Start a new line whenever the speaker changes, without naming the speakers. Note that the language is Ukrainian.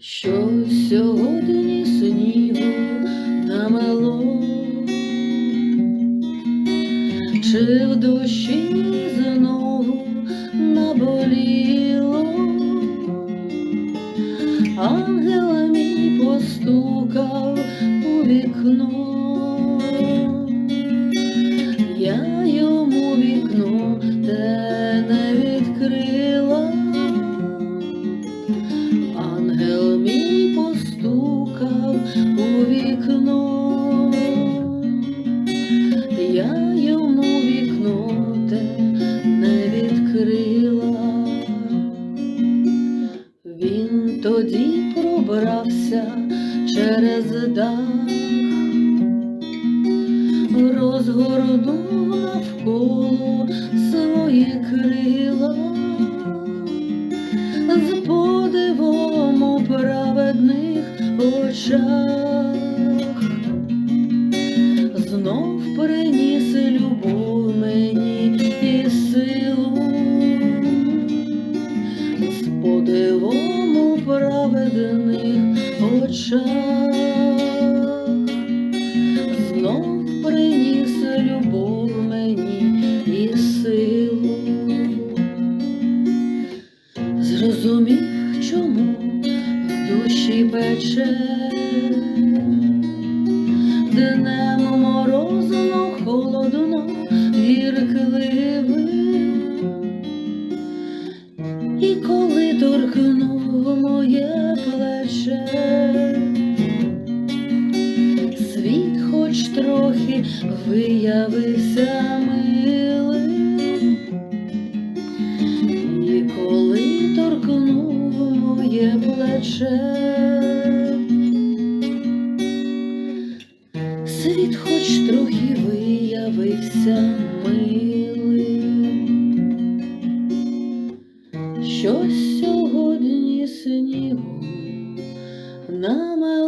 Що сьогодні снігу намело, чи в душі знову наболі? Тоді пробрався через дах, розгорнув навколо свої крила, з подивом у праведних очах, у очах, знов приніс любов мені і силу, зрозумів, чому в душі пече, днем морозно, холодно, гіркливим. І коли торкнув моє плече, світ хоч трохи виявився милим, і коли торкнув моє плече, світ хоч трохи виявився милим. Щось сьогодні снігу намело.